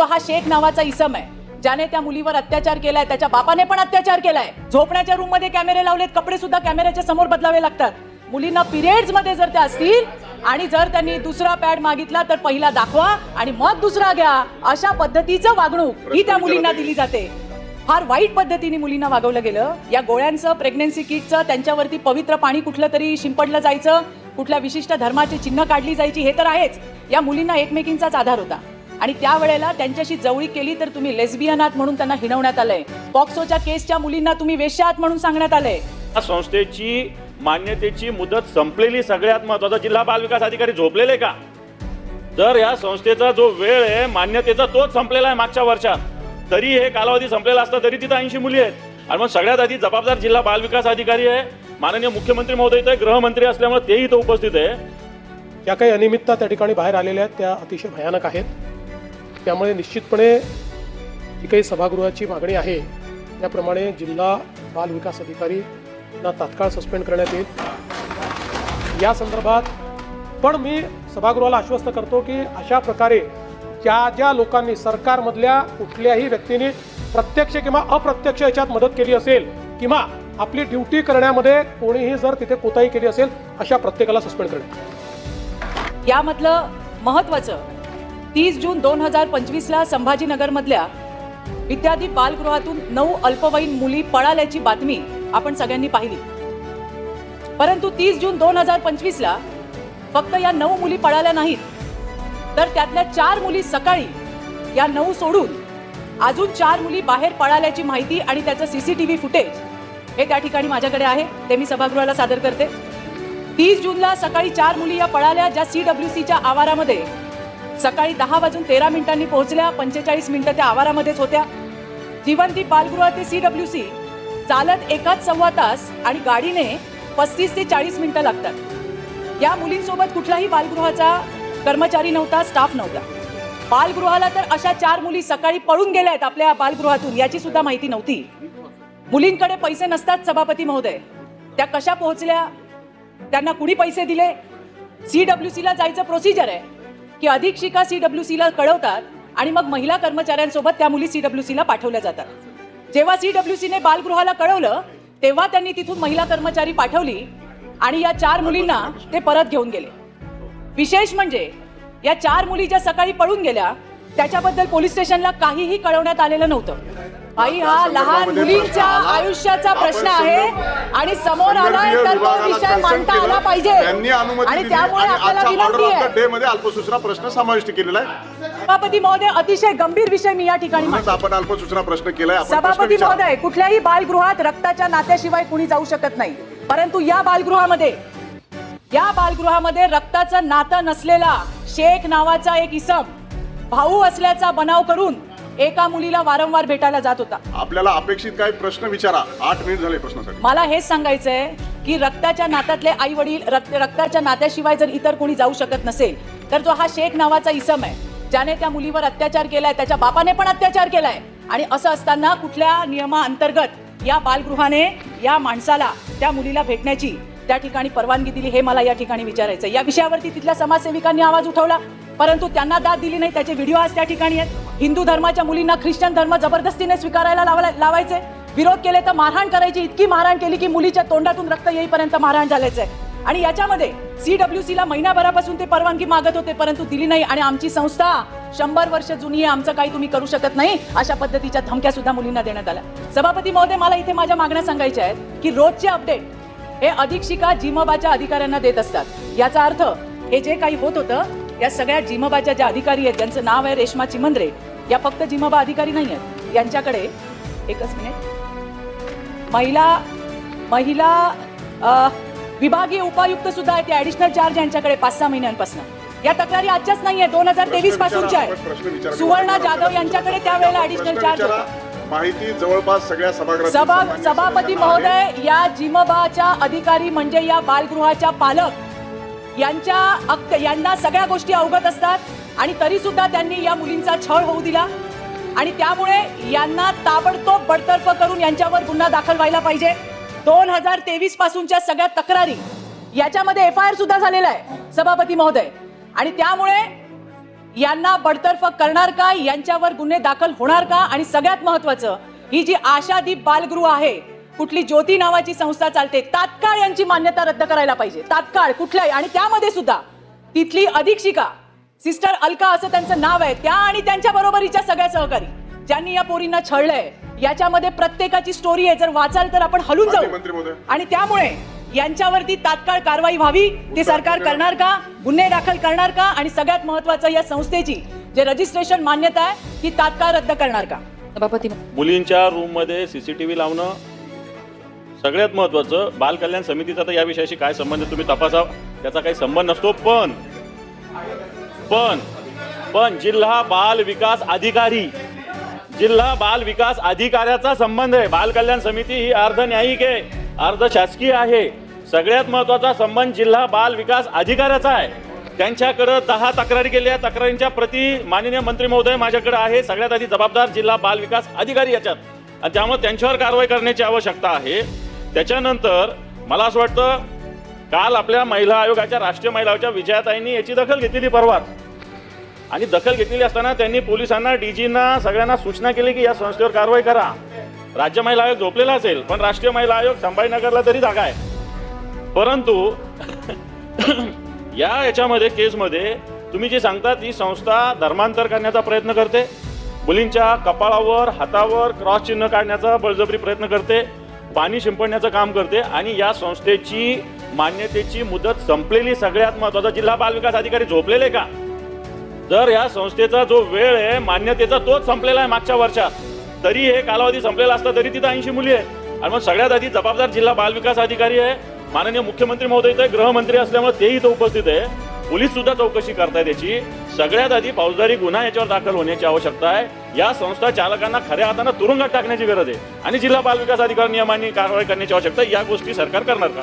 जो हा शेख नावाचा इसम आहे ज्याने त्या मुलीवर अत्याचार केलाय त्याच्या बापाने पण अत्याचार केलाय. झोपण्याच्या रूममध्ये कॅमेरे लावलेत कपडे सुद्धा कॅमेऱ्याच्या समोर बदलावे लागतात. मुलींना पिरियड्समध्ये जर त्या असतील आणि जर त्यांनी दुसरा पॅड मागितला तर पहिला दाखवा आणि मग दुसरा घ्या. अशा पद्धतीचं वागणूक ही त्या मुलींना दिली जाते. फार वाईट पद्धतीने मुलींना वागवलं गेलं. या गोळ्यांचं प्रेग्नन्सी किटचं त्यांच्यावरती पवित्र पाणी कुठलं तरी शिंपडलं जायचं. कुठल्या विशिष्ट धर्माची चिन्ह काढली जायची हे तर आहेच. या मुलींना एकमेकींचाच आधार होता. आणि त्यावेळेला त्यांच्याशी जवळीक केली तर तुम्ही लेस्बियन आहात म्हणून त्यांना हिणवण्यात आलंय. पॉक्सोच्या केसच्या मुलींना तुम्ही वेश्या आहात म्हणून सांगण्यात आलंय. या संस्थेची मान्यतेची मुदत संपलेली सगळ्यात महत्त्वाचा जिल्हा बाल विकास अधिकारी झोपलेले का? तर या संस्थेचा जो वेळ आहे मान्यतेचा तोच संपलेला आहे मागच्या वर्षात. तरी हे कालावधी संपलेला असता तरी तिथं ऐंशी मुली आहेत. आणि मग सगळ्यात आधी जबाबदार जिल्हा बाल विकास अधिकारी आहे माननीय मुख्यमंत्री महोदय इथं आहे, गृहमंत्री असल्यामुळे तेही इथं उपस्थित आहे. ज्या काही अनियमितता त्या ठिकाणी बाहेर आलेल्या आहेत त्या अतिशय भयानक आहेत. त्यामुळे निश्चितपणे जी काही सभागृहाची मागणी आहे त्याप्रमाणे जिल्हा बाल विकास अधिकारी तात्काळ सस्पेंड करण्यात येईल. या संदर्भात पण मी सभागृहाला आश्वस्त करतो की अशा प्रकारे ज्या ज्या लोकांनी सरकारमधल्या कुठल्याही व्यक्तीने प्रत्यक्ष किंवा अप्रत्यक्ष याच्यात मदत केली असेल किंवा आपली ड्युटी करण्यामध्ये कोणीही जर तिथे कोताही केली असेल अशा प्रत्येकाला सस्पेंड करणे यामधलं महत्वाचं तीस जून दोन हजार पंचवीसला संभाजीनगरमधल्या इत्यादी बालगृहातून नऊ अल्पवयीन मुली पळाल्याची बातमी आपण सगळ्यांनी पाहिली. परंतु तीस जून दोन हजार पंचवीसला फक्त या नऊ मुली पळाल्या नाहीत तर त्यातल्या चार मुली सकाळी या नऊ सोडून अजून चार मुली बाहेर पळाल्याची माहिती आणि त्याचं सीसीटीव्ही फुटेज हे त्या ठिकाणी माझ्याकडे आहे. ते मी सभागृहाला सादर करते. तीस जूनला सकाळी चार मुली या पळाल्या ज्या सी डब्ल्यू सीच्या आवारामध्ये सकाळी दहा वाजून तेरा मिनिटांनी पोहोचल्या. पंचेचाळीस मिनिटं त्या आवारामध्येच होत्या. जीवंती बालगृह ते सी डब्ल्यू सी चालत एकाच सव्वा तास आणि गाडीने पस्तीस ते चाळीस मिनिटं लागतात. या मुलींसोबत कुठलाही बालगृहाचा कर्मचारी नव्हता स्टाफ नव्हता. बालगृहाला तर अशा चार मुली सकाळी पळून गेल्या आहेत आपल्या बालगृहातून याची सुद्धा माहिती नव्हती. मुलींकडे पैसे नसतात सभापती महोदय. त्या कशा पोहोचल्या? त्यांना कुणी पैसे दिले? सी डब्ल्यू सीला जायचं प्रोसिजर आहे. की अधीक्षिका सी डब्ल्यू सीला कळवतात आणि मग महिला कर्मचाऱ्यांसोबत त्या मुली सी डब्ल्यू सीला पाठवल्या जातात. जेव्हा सी डब्ल्यू सीने बालगृहाला कळवलं तेव्हा त्यांनी तिथून महिला कर्मचारी पाठवली आणि या चार मुलींना ते परत घेऊन गेले. विशेष म्हणजे या चार मुली ज्या सकाळी पळून गेल्या त्याच्याबद्दल पोलीस स्टेशनला काहीही कळवण्यात आलेलं नव्हतं. आई हा लहान मुलींच्या आयुष्याचा प्रश्न आहे आणि समोर आलाय तर तो विषय मांडता आला पाहिजे. आणि त्यामुळे आपल्याला विनंती आहे. अल्पसूचना प्रश्न समाविष्ट केलेला आहे. सभापती महोदय अतिशय गंभीर विषय मी या ठिकाणी. आपण अल्पसूचना प्रश्न केलाय. सभापती. महोदय कुठल्याही बालगृहात रक्ताच्या नात्याशिवाय कुणी जाऊ शकत नाही. परंतु या बालगृहामध्ये या बालगृहामध्ये रक्ताचं नातं नसलेला शेख नावाचा एक इसम भाऊ असल्याचा बनाव करून एका मुलीला वारंवार भेटायला जात होता. आपल्याला अपेक्षित काही प्रश्न विचारा. आठ मिनिट झाले प्रश्नासाठी. मला हेच सांगायचंय की रक्ताच्या नात्यातले आई वडील रक्त रक्ताच्या नात्याशिवाय जर इतर कोणी जाऊ शकत नसेल तर जो हा शेख नावाचा इसम आहे ज्याने त्या मुलीवर अत्याचार केलाय त्याच्या बापाने पण अत्याचार केलाय. आणि असं असताना कुठल्या नियमाअंतर्गत या बालगृहाने या माणसाला त्या मुलीला भेटण्याची त्या ठिकाणी परवानगी दिली हे मला या ठिकाणी विचारायचं या विषयावरती तिथल्या समाजसेविकांनी आवाज उठवला. परंतु त्यांना दाद दिली नाही. त्याचे व्हिडिओ आज त्या ठिकाणी आहेत. हिंदू धर्माच्या मुलींना ख्रिश्चन धर्म जबरदस्तीने स्वीकारायला लावला- लावायचे. विरोध केले तर मारहाण करायची. इतकी मारहाण केली की मुलीच्या तोंडातून रक्त येईपर्यंत मारहाण झाल्याचं. आहे आणि याच्यामध्ये सी डब्ल्यू सीला महिनाभरापासून ते परवानगी मागत होते परंतु दिली नाही. आणि आमची संस्था शंभर वर्ष जुनी आहे. आमचं काही तुम्ही करू शकत नाही. अशा पद्धतीच्या धमक्या सुद्धा मुलींना देण्यात आल्या. सभापती महोदय मला इथे माझ्या मागण्या सांगायच्या आहेत की रोजचे अपडेट हे अधीक्षिका जिमबाच्या अधिकाऱ्यांना देत असतात. याचा अर्थ हे जे काही होत होतं या सगळ्या जिमबाच्या ज्या अधिकारी आहेत ज्यांचं नाव आहे रेश्मा चिमंद्रे या फक्त जिमबा अधिकारी नाही आहेत. यांच्याकडे एकच मिनिट महिला महिला विभागीय उपायुक्त सुद्धा आहेत. ऍडिशनल चार्ज यांच्याकडे पाच सहा महिन्यांपासून. या तक्रारी आजच्याच नाहीये दोन हजार तेवीस पासूनच्या आहेत. सुवर्णा जाधव यांच्याकडे त्यावेळेला ऍडिशनल चार्ज. होता. माहिती जवळपास सगळ्या सभागृहात सभापती. महोदय या जिमबाच्या अधिकारी म्हणजे या बालगृहाच्या पालक यांच्या अक- यांना सगळ्या गोष्टी अवगत असतात आणि तरी सुद्धा त्यांनी या मुलींचा छळ होऊ दिला. आणि त्यामुळे यांना ताबडतोब बडतर्फ करून यांच्यावर गुन्हा दाखल व्हायला पाहिजे. दोन हजार तेवीस पासूनच्या सगळ्या तक्रारी याच्यामध्ये एफ आय आर सुद्धा झालेला आहे सभापती महोदय. आणि त्यामुळे यांना बडतर्फ करणार का यांच्यावर गुन्हे दाखल होणार का आणि सगळ्यात महत्वाचं ही जी आशादीप बालगृह आहे कुठली ज्योती नावाची संस्था चालते तात्काळ यांची मान्यता रद्द करायला पाहिजे. तात्काळ कुठल्याही आणि त्यामध्ये सुद्धा तिथली अधीक्षिका सिस्टर अलका असं त्यांचं नाव आहे त्या आणि त्यांच्या बरोबरीच्या सगळ्या सहकारी ज्यांनी या पोरींना छळलंय याच्यामध्ये प्रत्येकाची स्टोरी आहे. जर वाचाल तर आपण हलून जाऊ. आणि त्यामुळे यांच्यावरती तात्काळ कारवाई व्हावी. ते सरकार करणार का? गुन्हे दाखल करणार का? आणि सगळ्यात महत्वाचं या संस्थेची जे रजिस्ट्रेशन मान्यता आहे ती तात्काळ रद्द करणार का? सभापती मुलींच्या रूममध्ये सीसीटीव्ही लावणं सगळ्यात महत्वाचं बाल कल्याण समितीचा तर या विषयाशी काय संबंध आहे तुम्ही तपासा त्याचा काही संबंध नसतो पण पण पण जिल्हा बाल विकास अधिकारी जिल्हा बाल विकास अधिकाऱ्याचा संबंध आहे. बाल कल्याण समिती ही अर्ध न्यायिक आहे अर्ध शासकीय आहे. सगळ्यात महत्त्वाचा संबंध जिल्हा बाल विकास अधिकाऱ्याचा आहे. त्यांच्याकडं दहा तक्रारी केल्या. तक्रारींच्या प्रति माननीय मंत्री महोदय माझ्याकडे आहे. सगळ्यात आधी जबाबदार जिल्हा बाल विकास अधिकारी याच्यात. आणि त्यामुळे त्यांच्यावर कारवाई करण्याची आवश्यकता आहे. त्याच्यानंतर मला असं वाटतं काल आपल्या महिला आयोगाच्या राष्ट्रीय महिला आयोगाच्या विजयाताईंनी याची दखल घेतलेली परवाच. आणि दखल घेतलेली असताना त्यांनी पोलिसांना डीजींना सगळ्यांना सूचना केली की या संस्थेवर कारवाई करा. राज्य महिला आयोग झोपलेला असेल पण राष्ट्रीय महिला आयोग संभाजीनगरला तरी जागा आहे. परंतु या याच्यामध्ये केसमध्ये तुम्ही जे सांगता ती संस्था धर्मांतर करण्याचा प्रयत्न करते. मुलींच्या कपाळावर हातावर क्रॉस चिन्ह काढण्याचा बळजबरी प्रयत्न करते. पाणी शिंपडण्याचं काम करते आणि या संस्थेची मान्यतेची मुदत संपलेली सगळ्यात महत्त्वाचा जिल्हा बाल विकास अधिकारी झोपलेले का? जर या संस्थेचा जो वेळ आहे मान्यतेचा तोच संपलेला आहे मागच्या वर्षात. तरी हे कालावधी संपलेला असता तरी तिथं ऐंशी मुली आहे आणि मग सगळ्यात आधी जबाबदार जिल्हा बाल विकास अधिकारी आहे. माननीय मुख्यमंत्री महोदय इथे गृहमंत्री असल्यामुळे तेही इथं उपस्थित आहे. पोलीस सुद्धा चौकशी करतायत याची. सगळ्यात आधी फौजदारी गुन्हा याच्यावर दाखल होण्याची आवश्यकता आहे. या संस्था चालकांना खऱ्या हाताने तुरुंगात टाकण्याची गरज आहे. आणि जिल्हा बालविकास अधिकारी नियमांनी कारवाई करण्याची आवश्यकता या गोष्टी सरकार करणार का?